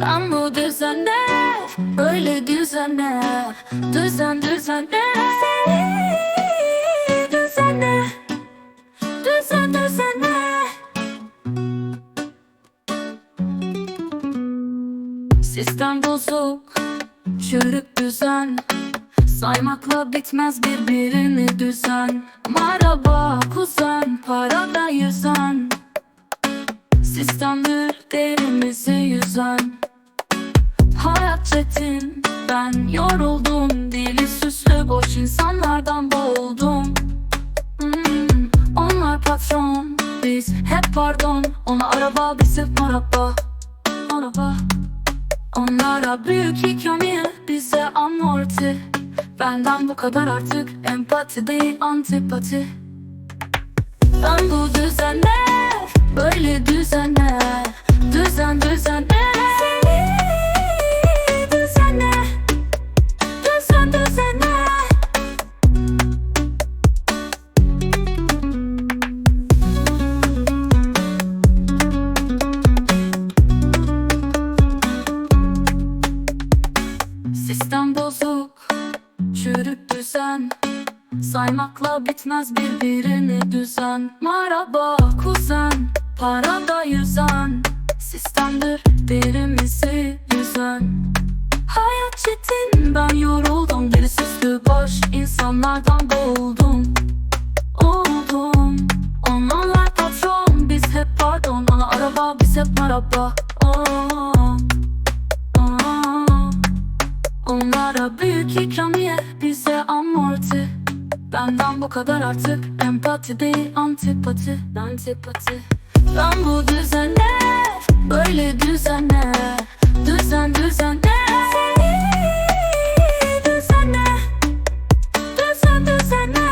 Ben bu düzene Böyle düzene Düzen düzene Düzene Düzen düzene Sistem bozuk Çürük düzen. Saymakla bitmez birbirini düzen. Merhaba kuzen Parada yüzen. Sistemdir derimizi yüzen Hayat Ben yoruldum. Dili süslü boş insanlardan boğuldum. Hmm, Onlar patron Biz hep pardon. Ona araba biz hep araba Araba. Onlara büyük ikramiye Bize amorti. Benden bu kadar artık Empati değil antipati. Ben bu düzene Böyle Düzen Düzen Saymakla bitmez birbirini düzen. Merhaba kuzen Parada yüzen. Sistemdir birimizi yüzen. Hayat çetin ben yoruldum. Deli süslü boş insanlardan boğuldum. Oldum. Onlar patron biz hep pardon. Ona araba biz hep araba oh. Onlara büyük ikramiye Benden bu kadar artık Empati değil antipati. Antipati. Ben bu düzene Böyle düzene Düzen düzene. Seni düzene Düzen düzene.